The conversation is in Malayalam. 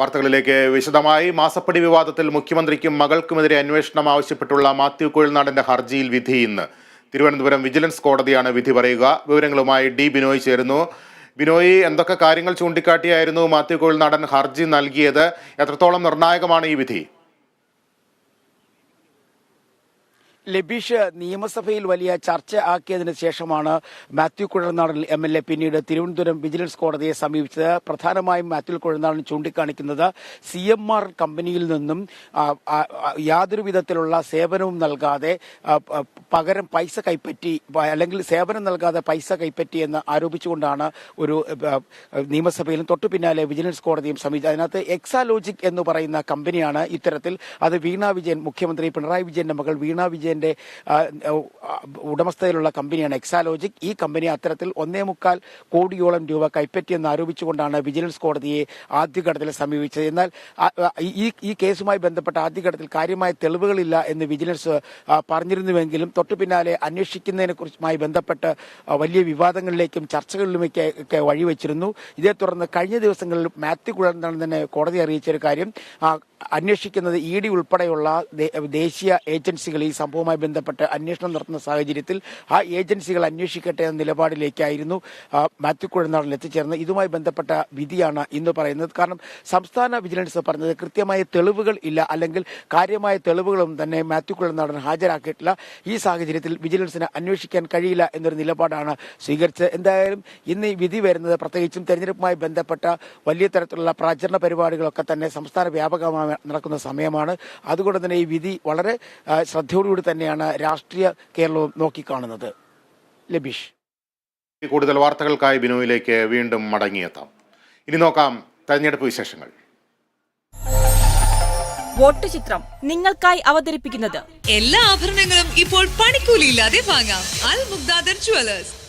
വാർത്തകളിലേക്ക് വിശദമായി. മാസപ്പടി വിവാദത്തിൽ മുഖ്യമന്ത്രിക്കും മകൾക്കുമെതിരെ അന്വേഷണം ആവശ്യപ്പെട്ടുള്ള മാത്യു കോഴിനാടന്റെ ഹർജിയിൽ വിധി ഇന്ന്. തിരുവനന്തപുരം വിജിലൻസ് കോടതിയാണ് വിധി പറയുക. വിവരങ്ങളുമായി ഡി ബിനോയ് ചേരുന്നു. ബിനോയ് എന്തൊക്കെ കാര്യങ്ങൾ ചൂണ്ടിക്കാട്ടിയായിരുന്നു മാത്യു കോഴിനാടൻ ഹർജി നൽകിയത്? എത്രത്തോളം നിർണായകമാണ് ഈ വിധി? ലബീഷ് നിയമസഭയിൽ വലിയ ചർച്ച ആക്കിയതിനു ശേഷമാണ് Mathew Kuzhalnadan M L A പിന്നീട് തിരുവനന്തപുരം വിജിലൻസ് കോടതിയെ സമീപിച്ചത്. പ്രധാനമായും മാത്യു കുഴൽനാടൻ ചൂണ്ടിക്കാണിക്കുന്നത് സി എം ആർ കമ്പനിയിൽ നിന്നും യാതൊരു വിധത്തിലുള്ള സേവനവും നൽകാതെ പകരം പൈസ കൈപ്പറ്റി അല്ലെങ്കിൽ സേവനം നൽകാതെ പൈസ കൈപ്പറ്റി എന്ന് ആരോപിച്ചുകൊണ്ടാണ് ഒരു നിയമസഭയിലും തൊട്ടു പിന്നാലെ വിജിലൻസ് കോടതിയും സമീപിച്ചത്. അതിനകത്ത് എക്സാലോജിക് എന്ന് പറയുന്ന കമ്പനിയാണ് ഇത്തരത്തിൽ. അത് വീണ വിജയൻ മുഖ്യമന്ത്രി പിണറായി വിജയന്റെ മകൾ വീണ വിജയന്റെ ആ, ആ, ഉടമസ്ഥതയിലുള്ള കമ്പനിയാണ് എക്സാലോജിക്. ഈ കമ്പനി അത്തരത്തിൽ ഒന്നേ മുക്കാൽ കോടിയോളം രൂപ കൈപ്പറ്റിയെന്ന് ആരോപിച്ചുകൊണ്ടാണ് വിജിലൻസ് കോടതിയെ ആദ്യഘട്ടത്തിൽ സമീപിച്ചത്. എന്നാൽ ഈ കേസുമായി ബന്ധപ്പെട്ട ആദ്യഘട്ടത്തിൽ കാര്യമായ തെളിവുകളില്ല എന്ന് വിജിലൻസ് പറഞ്ഞിരുന്നുവെങ്കിലും തൊട്ടു പിന്നാലെ അന്വേഷിക്കുന്നതിനെ കുറിച്ചുമായി ബന്ധപ്പെട്ട് വലിയ വിവാദങ്ങളിലേക്കും ചർച്ചകളിലുമൊക്കെ ഒക്കെ വഴിവെച്ചിരുന്നു. ഇതേ തുടർന്ന് കഴിഞ്ഞ ദിവസങ്ങളിൽ മാത്യു കുഴൽനാടൻ തന്നെ കോടതി അറിയിച്ച ഒരു കാര്യം അന്വേഷിക്കുന്നത് ഇ ഡി ഉൾപ്പെടെയുള്ള ദേശീയ ഏജൻസികൾ ഈ സംഭവവുമായി ബന്ധപ്പെട്ട് അന്വേഷണം നടത്തുന്ന സാഹചര്യത്തിൽ ആ ഏജൻസികൾ അന്വേഷിക്കട്ടെ എന്ന നിലപാടിലേക്കായിരുന്നു മാത്യു കുഴനാടൻ എത്തിച്ചേർന്നത്. ഇതുമായി ബന്ധപ്പെട്ട വിധിയാണ് ഇന്ന് പറയുന്നത്. കാരണം സംസ്ഥാന വിജിലൻസ് പറഞ്ഞത് കൃത്യമായ തെളിവുകൾ ഇല്ല അല്ലെങ്കിൽ കാര്യമായ തെളിവുകളും തന്നെ മാത്യു കുഴനാടൻ ഹാജരാക്കിയിട്ടില്ല. ഈ സാഹചര്യത്തിൽ വിജിലൻസിന് അന്വേഷിക്കാൻ കഴിയില്ല എന്നൊരു നിലപാടാണ് സ്വീകരിച്ചത്. എന്തായാലും ഇന്ന് ഈ വിധി വരുന്നത് പ്രത്യേകിച്ചും തെരഞ്ഞെടുപ്പുമായി ബന്ധപ്പെട്ട വലിയ തരത്തിലുള്ള പ്രചരണ പരിപാടികളൊക്കെ തന്നെ സംസ്ഥാന വ്യാപകമായി നടക്കുന്ന സമയമാണ്. അതുകൊണ്ട് തന്നെ ഈ വിധി വളരെ ശ്രദ്ധയോടുകൂടി തന്നെയാണ് രാഷ്ട്രീയ കേരളവും നോക്കിക്കാണുന്നത്. ലബീഷ്. കൂടുതൽ വാർത്തകൾക്കായി ബിനുവിലേക്ക് വീണ്ടും മടങ്ങിയെത്താം. ഇനി നോക്കാം തെരഞ്ഞെടുപ്പ് വിശേഷങ്ങൾ. വോട്ട് ചിത്രം നിങ്ങൾക്കായി അവതരിപ്പിക്കുന്നത്. എല്ലാ ആഭരണങ്ങളും ഇപ്പോൾ പണിക്കൂലിയില്ലാതെ വാങ്ങാം. അൽ മുഗ്ദാദർ ജുവലേഴ്സ്